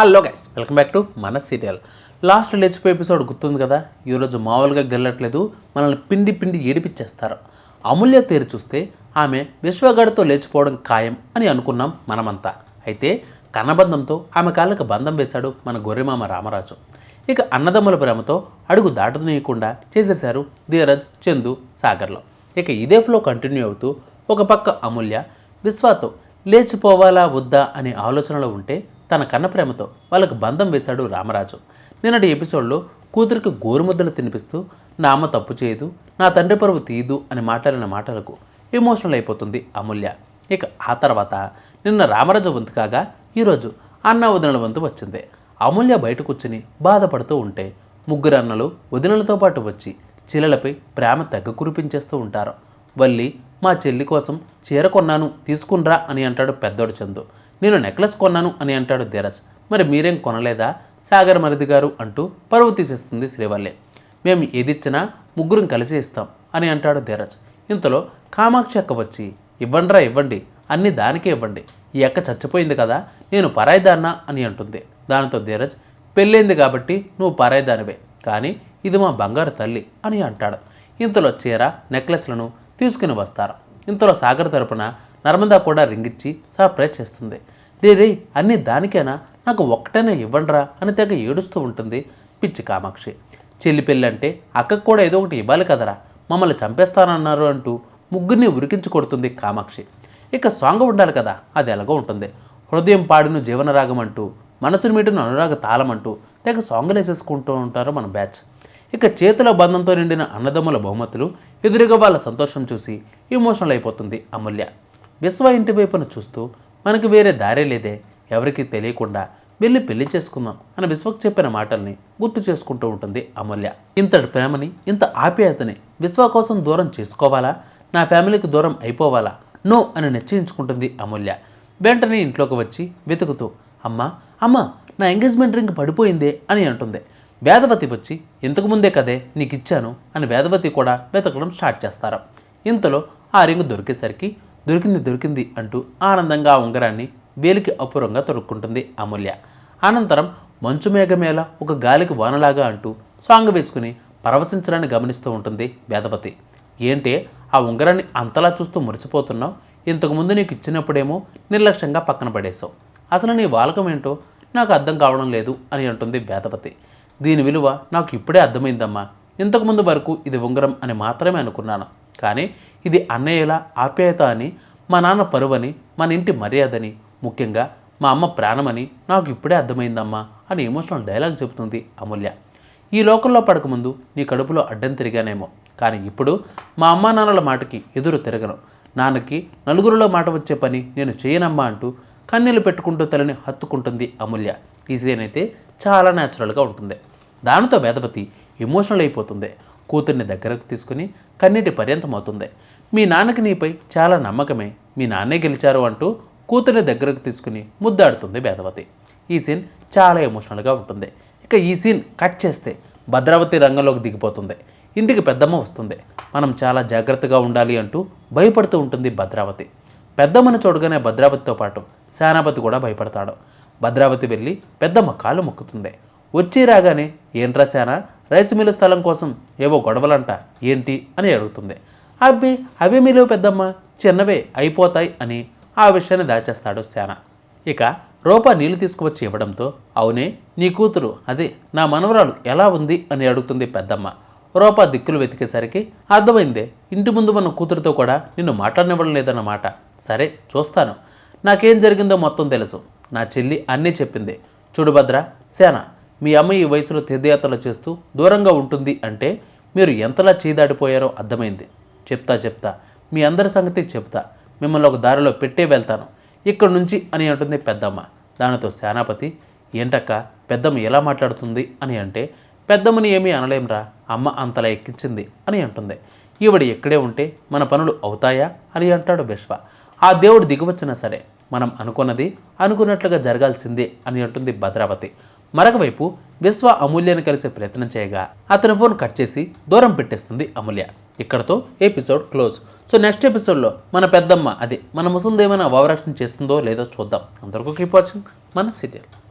Hello guys welcome back to మన serial. Last లేచిపోయే episode గుర్తుంది కదా? ఈరోజు మామూలుగా గెల్లట్లేదు మనల్ని పిండి పిండి ఏడిపించేస్తారు అమూల్య తీరు చూస్తే ఆమె విశ్వగాడితో లేచిపోవడం ఖాయం అని అనుకున్నాం మనమంతా. అయితే కన్నబంధంతో ఆమె కాళ్ళకు బంధం వేశాడు మన గొర్రెమామ రామరాజు. ఇక అన్నదమ్ముల ప్రేమతో అడుగు దాటనీయకుండా చేసేశారు ధీరజ్ చందు సాగర్లో. ఇక ఇదే ఫ్లో కంటిన్యూ అవుతూ ఒక పక్క అమూల్య విశ్వాతో లేచిపోవాలా వద్దా అనే ఆలోచనలో ఉంటే తన కన్న ప్రేమతో వాళ్ళకు బంధం వేశాడు రామరాజు. నిన్నటి ఎపిసోడ్లో కూతురికి గోరుముద్దలు తినిపిస్తూ నా అమ్మ తప్పు చేయదు నా తండ్రి పరువు తీయదు అని మాట్లాడిన మాటలకు ఎమోషనల్ అయిపోతుంది అమూల్య. ఇక ఆ తర్వాత నిన్న రామరాజు వంతు కాగా ఈరోజు అన్న వదినల వంతు వచ్చింది. అమూల్య బయట కూర్చుని బాధపడుతూ ఉంటే ముగ్గురు అన్నలు వదినలతో పాటు వచ్చి చిల్లలపై ప్రేమ తగ్గ కురిపించేస్తూ ఉంటారు. వల్లి మా చెల్లి కోసం చీర కొన్నాను తీసుకునిరా అని అంటాడు పెద్దోడు చందు. నేను నెక్లెస్ కొన్నాను అని అంటాడు ధీరజ్. మరి మీరేం కొనలేదా? సాగర్ మరిది గారు అంటూ పరువు తీసేస్తుంది శ్రీవల్లి. మేము ఏదిచ్చినా ముగ్గురం కలిసి ఇస్తాం అని అంటాడు ధీరజ్. ఇంతలో కామాక్షి అక్క వచ్చి ఇవ్వండిరా ఇవ్వండి. అన్ని దానికే ఇవ్వండి. ఈ అక్క చచ్చిపోయింది కదా నేను పరాయిదాన్నా అని అంటుంది. దానితో ధీరజ్ పెళ్ళైంది కాబట్టి నువ్వు పరాయిదానివే. కానీ ఇది మా బంగారు తల్లి అని అంటాడు. ఇంతలో చీర నెక్లెస్లను తీసుకుని వస్తారు. ఇంతలో సాగర్ తరపున నర్మదా కూడా రింగిచ్చి సర్ప్రైజ్ చేస్తుంది. రే రే అన్నీ దానికేనా? నాకు ఒక్కటైనా ఇవ్వండిరా అని తెగ ఏడుస్తూ ఉంటుంది పిచ్చి కామాక్షి. చెల్లి పెళ్ళి అంటే అక్కకు కూడా ఏదో ఒకటి ఇవ్వాలి కదరా. మమ్మల్ని చంపేస్తానన్నారు అంటూ ముగ్గురిని ఉరికించి కొడుతుంది కామాక్షి. ఇక సాంగ్ ఉండాలి కదా అది ఎలాగో ఉంటుంది. హృదయం పాడిన జీవనరాగం అంటూ మనసుని మీటిన అనురాగ తాళం అంటూ తెగ సాంగులు వేసేసుకుంటూ ఉంటారు మన బ్యాచ్. ఇక చేతుల బంధంతో నిండిన అన్నదమ్ముల బహుమతులు ఎదురుగా వాళ్ళ సంతోషం చూసి ఎమోషనల్ అయిపోతుంది అమూల్య. విశ్వ ఇంటి వైపున చూస్తూ మనకు వేరే దారే లేదే ఎవరికీ తెలియకుండా వెళ్ళి పెళ్ళి చేసుకుందాం అని విశ్వకు చెప్పిన మాటల్ని గుర్తు చేసుకుంటూ ఉంటుంది అమూల్య. ఇంతటి ప్రేమని ఇంత ఆప్యాయతని విశ్వ కోసం దూరం చేసుకోవాలా? నా ఫ్యామిలీకి దూరం అయిపోవాలా? నో అని నిశ్చయించుకుంటుంది అమూల్య. వెంటనే ఇంట్లోకి వచ్చి వెతుకుతూ అమ్మా అమ్మా నా ఎంగేజ్మెంట్ రింగ్ పడిపోయిందే అని అంటుంది. వేదవతి వచ్చి ఇంతకు ముందే కదే నీకు ఇచ్చాను అని వేదవతి కూడా వెతకడం స్టార్ట్ చేస్తారు. ఇంతలో ఆ రింగ్ దొరికేసరికి దొరికింది దొరికింది అంటూ ఆనందంగా ఆ ఉంగరాన్ని వేలికి అపురంగా తొడుక్కుంటుంది అమూల్య. అనంతరం మంచు మేఘమేళ ఒక గాలికి వానలాగా అంటూ సాంగ్ వేసుకుని పరవశించడాన్ని గమనిస్తూ ఉంటుంది వేదపతి. ఏంటే ఆ ఉంగరాన్ని అంతలా చూస్తూ మురిసిపోతున్నావు? ఇంతకుముందు నీకు ఇచ్చినప్పుడేమో నిర్లక్ష్యంగా పక్కన పడేశావు. అసలు నీ వాలకం ఏంటో నాకు అర్థం కావడం లేదు అని అంటుంది వేదపతి. దీని విలువ నాకు ఇప్పుడే అర్థమైందమ్మా. ఇంతకుముందు వరకు ఇది ఉంగరం అని మాత్రమే అనుకున్నాను. కానీ ఇది అన్నయ్యల ఆప్యాయత అని మా నాన్న పరువని మన ఇంటి మర్యాదని ముఖ్యంగా మా అమ్మ ప్రాణమని నాకు ఇప్పుడే అర్థమైందమ్మా అని ఎమోషనల్ డైలాగ్ చెబుతుంది అమూల్య. ఈ లోకంలో పడకముందు నీ కడుపులో అడ్డం తిరిగానేమో కానీ ఇప్పుడు మా అమ్మా నాన్నల మాటకి ఎదురు తిరగను. నాన్నకి నలుగురిలో మాట వచ్చే పని నేను చేయనమ్మా అంటూ కన్నీళ్ళు పెట్టుకుంటూ తలని హత్తుకుంటుంది అమూల్య. ఈ సీన్ అయితే చాలా న్యాచురల్గా ఉంటుంది. దానితో వేదపతి ఎమోషనల్ అయిపోతుంది. కూతుర్ని దగ్గరకు తీసుకుని కన్నీటి పర్యంతమవుతుంది. మీ నాన్నకి నీపై చాలా నమ్మకమే. మీ నాన్నే గెలిచారు అంటూ కూతుర్ని దగ్గరకు తీసుకుని ముద్దాడుతుంది వేదవతి. ఈ సీన్ చాలా ఎమోషనల్గా ఉంటుంది. ఇక ఈ సీన్ కట్ చేస్తే భద్రావతి రంగంలోకి దిగిపోతుంది. ఇంటికి పెద్దమ్మ వస్తుంది. మనం చాలా జాగ్రత్తగా ఉండాలి అంటూ భయపడుతూ ఉంటుంది భద్రావతి. పెద్దమ్మను చూడగానే భద్రావతితో పాటు సేనాపతి కూడా భయపడతాడు. భద్రావతి వెళ్ళి పెద్దమ్మ కాళ్ళు మొక్కుతుంది. వచ్చి రాగానే ఏంట్రా సేన రైస్ మిల్లు స్థలం కోసం ఏవో గొడవలంట ఏంటి? అని అడుగుతుంది. అవి అవి మీలో పెద్దమ్మ చిన్నవే అయిపోతాయి అని ఆ విషయాన్ని దాచేస్తాడు శాన. ఇక రూపా నీళ్ళు తీసుకువచ్చి ఇవ్వడంతో అవునే నీ కూతురు అదే నా మనవరాలు ఎలా ఉంది అని అడుగుతుంది పెద్దమ్మ. రూపా దిక్కులు వెతికేసరికి అర్థమైందే ఇంటి ముందు మన కూతురుతో కూడా నిన్ను మాట్లాడనివ్వడం లేదన్నమాట. సరే చూస్తాను. నాకేం జరిగిందో మొత్తం తెలుసు. నా చెల్లి అన్నీ చెప్పింది. చూడు భద్ర సేన మీ అమ్మ ఈ వయసులో తీర్థయాత్రలు చేస్తూ దూరంగా ఉంటుంది అంటే మీరు ఎంతలా చేదాడిపోయారో అర్థమైంది. చెప్తా చెప్తా. మీ అందరి సంగతి చెప్తా. మిమ్మల్ని ఒక దారిలో పెట్టే వెళ్తాను. ఇక్కడి నుంచి అని అంటుంది పెద్దమ్మ. దానితో సేనాపతి ఏంటక్క పెద్దమ్మ ఎలా మాట్లాడుతుంది? అని అంటే పెద్దమ్మని ఏమీ అనలేంరా. అమ్మ అంతలా ఎక్కించింది అని అంటుంది. ఈవిడ ఇక్కడే ఉంటే మన పనులు అవుతాయా? అని అంటాడు విశ్వ. ఆ దేవుడు దిగువచ్చినా సరే మనం అనుకున్నది అనుకున్నట్లుగా జరగాల్సిందే అని అంటుంది భద్రావతి. మరొకవైపు విశ్వ అమూల్యను కలిసే ప్రయత్నం చేయగా అతని ఫోన్ కట్ చేసి దూరం పెట్టేస్తుంది అమూల్య. ఇక్కడతో ఎపిసోడ్ క్లోజ్. సో నెక్స్ట్ ఎపిసోడ్లో మన పెద్దమ్మ అదే మన ముసలిదేమైనా ఓవరాక్షన్ చేస్తుందో లేదో చూద్దాం. అందరికీ కీప్ వాచింగ్ మన సీరియల్.